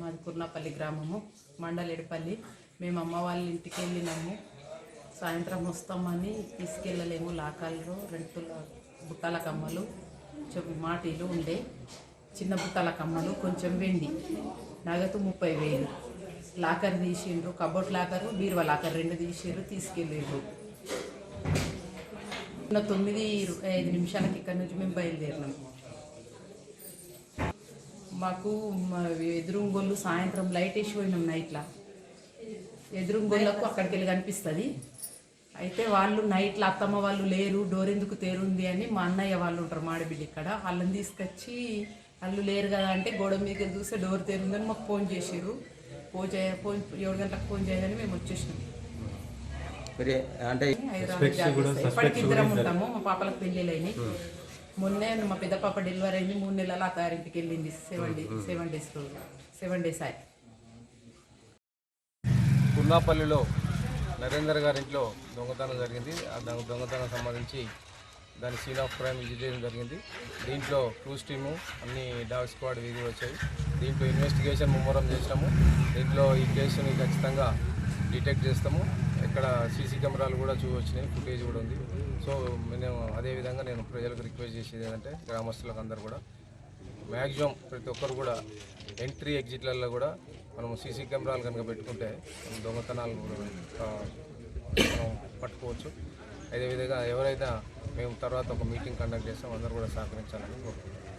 మాది కుర్నాపల్లి గ్రామము మండలేడుపల్లి. మేము అమ్మ వాళ్ళ ఇంటికి వెళ్ళినాము. సాయంత్రం వస్తామని తీసుకెళ్ళలేము. లాకాలు రెంటుల బుట్టల కమ్మలు మాటీలు ఉండే చిన్న బుట్టల కమ్మలు కొంచెం వెండి నగదు ముప్పై వేలు. లాకర్ తీసిండ్రు కబోర్డ్ లాకరు బీరువా లాకర్ రెండు తీసిండ్రు తీసుకెళ్ళిండ్రు. తొమ్మిది ఇరవై ఐదు నిమిషాలకి ఇక్కడ నుంచి మేము బయలుదేరినాము మాకు ఎదురుంగోళ్ళు సాయంత్రం లైట్ వేసి పోయినాం నైట్లా. ఎదురుంగోళ్ళకు అక్కడికి వెళ్ళి కనిపిస్తుంది. అయితే వాళ్ళు నైట్లో అత్తమ్మ వాళ్ళు లేరు డోర్ ఎందుకు తేరుంది అని మా అన్నయ్య వాళ్ళు ఉంటారు మాడబిడ్డ ఇక్కడ. వాళ్ళని తీసుకొచ్చి వాళ్ళు లేరు కదా అంటే గోడ మీదకి చూస్తే డోర్ తేరుందని మాకు ఫోన్ చేసిర్రు. ఫోన్ చేయ ఫోన్ ఏడు గంటలకు ఫోన్ చేయగానే మేము వచ్చేసినాం. అంటే. ఇప్పటికి ఇద్దరం ఉంటాము మా పాపలకు పెళ్ళిళ్ళు అయినాయి. మొన్నే మా పెద్ద పాప డెలివరీ అయింది. మూడు నెలల అత్తారింటికి వెళ్ళింది. Seven days seven days seven days అయ్యి కుర్నాపల్లిలో నరేందర్ గారి ఇంట్లో దొంగతనం జరిగింది. ఆ దొంగ దొంగతనం సంబంధించి దాని సీన్ ఆఫ్ క్రైమ్ విజిట్ చేయడం జరిగింది. దీంట్లో క్రూస్ టీము అన్ని డాగ్ స్క్వాడ్ వీధి వచ్చాయి. దీంట్లో ఇన్వెస్టిగేషన్ ముమ్మరం చేసినాము. దీంట్లో ఈ కేసుని ఖచ్చితంగా డిటెక్ట్ చేస్తాము. ఇక్కడ సీసీ కెమెరాలు కూడా చూసినాయి ఫుటేజ్ కూడా ఉంది. సో మేము అదేవిధంగా నేను ప్రజలకు రిక్వెస్ట్ చేసేది ఏంటంటే గ్రామస్తులకు అందరూ కూడా మ్యాక్సిమం ప్రతి ఒక్కరు కూడా ఎంట్రీ ఎగ్జిట్లలో కూడా మనం సీసీ కెమెరాలు కనుక పెట్టుకుంటే దొంగతనాలు కూడా మనం పట్టుకోవచ్చు. అదేవిధంగా ఎవరైనా మేము తర్వాత ఒక మీటింగ్ కండక్ట్ చేస్తాం అందరూ కూడా సహకరించాలని కోరుకుంటున్నాం.